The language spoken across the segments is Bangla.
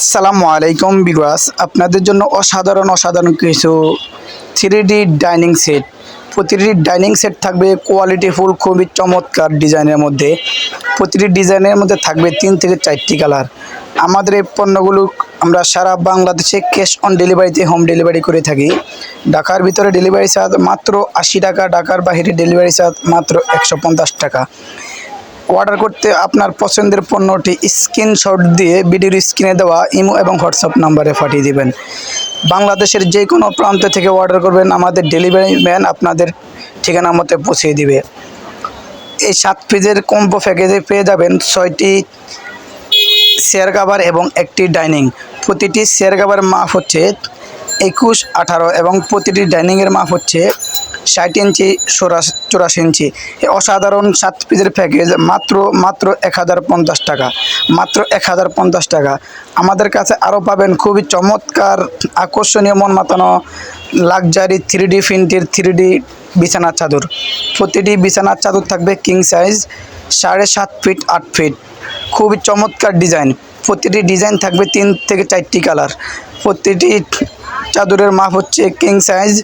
আসসালামু আলাইকুম বিগাস আপনাদের জন্য অসাধারণ অসাধারণ কিছু থ্রি ডি ডাইনিং সেট। প্রতিটি ডাইনিং সেট থাকবে কোয়ালিটিফুল, খুবই চমৎকার ডিজাইনের মধ্যে। প্রতিটি ডিজাইনের মধ্যে থাকবে তিন থেকে চারটি কালার। আমাদের এই পণ্যগুলো আমরা সারা বাংলাদেশে ক্যাশ অন ডেলিভারিতে, হোম ডেলিভারি করে থাকি। ঢাকার ভিতরে ডেলিভারি চার্জ মাত্র আশি টাকা, ঢাকার বাইরে ডেলিভারি চার্জ মাত্র একশো পঞ্চাশ টাকা। অর্ডার করতে আপনার পছন্দের পণ্যটি স্ক্রিনশট দিয়ে ভিডিওর স্ক্রিনে দেওয়া ইমো এবং হোয়াটসঅ্যাপ নাম্বারে পাঠিয়ে দিবেন। বাংলাদেশের যে কোনো প্রান্ত থেকে অর্ডার করবেন, আমাদের ডেলিভারি ম্যান আপনাদের ঠিকানা মতে পৌঁছিয়ে দিবে। এই সাত পিজের কম্বো প্যাকেজে পেয়ে যাবেন ছয়টি চেয়ার কাভার এবং একটি ডাইনিং প্রতিটি চেয়ার কাভার মাপ হচ্ছে একুশ আঠারো এবং প্রতিটি ডাইনিংয়ের মাপ হচ্ছে ষাট ইঞ্চি, চৌরাশি ইঞ্চি। অসাধারণ সাত পিসের প্যাকেজ মাত্র মাত্র এক হাজার পঞ্চাশ টাকা। মাত্র এক হাজার পঞ্চাশ টাকা। আমাদের কাছে আরও পাবেন খুবই চমৎকার, আকর্ষণীয় মন মাতানো লাক্সারি থ্রি ডি প্রিন্টের থ্রি ডি বিছানার চাদর। প্রতিটি বিছানার চাদর থাকবে কিং সাইজ সাড়ে সাত ফিট আট ফিট খুবই চমৎকার ডিজাইন প্রতিটি ডিজাইন থাকবে তিন থেকে চারটি কালার প্রতিটি চাদরের মাপ হচ্ছে কিং সাইজ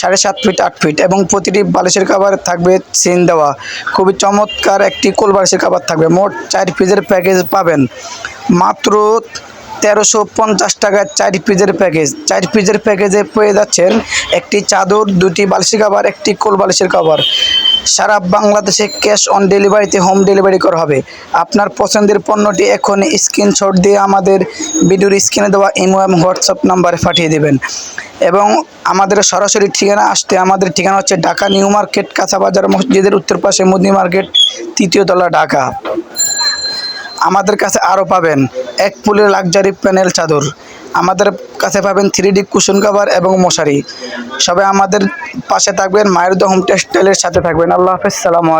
সাড়ে সাত ফিট আট ফিট এবং প্রতিটি বালিশের কাবার থাকবে সিন দেওয়া। খুবই চমৎকার একটি কোল বালিশের কাবার থাকবে। মোট চার পিসের প্যাকেজ পাবেন। মাত্র তেরোশো পঞ্চাশ টাকার চার পিসের প্যাকেজ। চার পিজের প্যাকেজে পেয়ে যাচ্ছেন একটি চাদর, দুটি বালিশের কাভার একটি কোল বালিশের কাভার সারা বাংলাদেশে ক্যাশ অন ডেলিভারিতে হোম ডেলিভারি করা হবে। আপনার পছন্দের পণ্যটি এখন স্ক্রিনশট দিয়ে আমাদের ভিডিওর স্ক্রিনে দেওয়া ইমো এবং হোয়াটসঅ্যাপ নাম্বারে পাঠিয়ে দেবেন। এবং আমাদের সরাসরি ঠিকানা আসতে আমাদের ঠিকানা হচ্ছে ঢাকা নিউ মার্কেট, কাঁচাবাজার মসজিদের উত্তর পাশে মুদি মার্কেট, তৃতীয় তলা ঢাকা। আমাদের কাছে আরও পাবেন। এক ফুলের লাক্সারি প্যানেল চাদর। আমাদের কাছে পাবেন থ্রি ডি কুশন কাভার এবং মশারি। সবাই আমাদের পাশে থাকবেন, মায়ের হোম টেক্সটাইলের সাথে থাকবেন। আল্লাহ হাফেজ, সালামু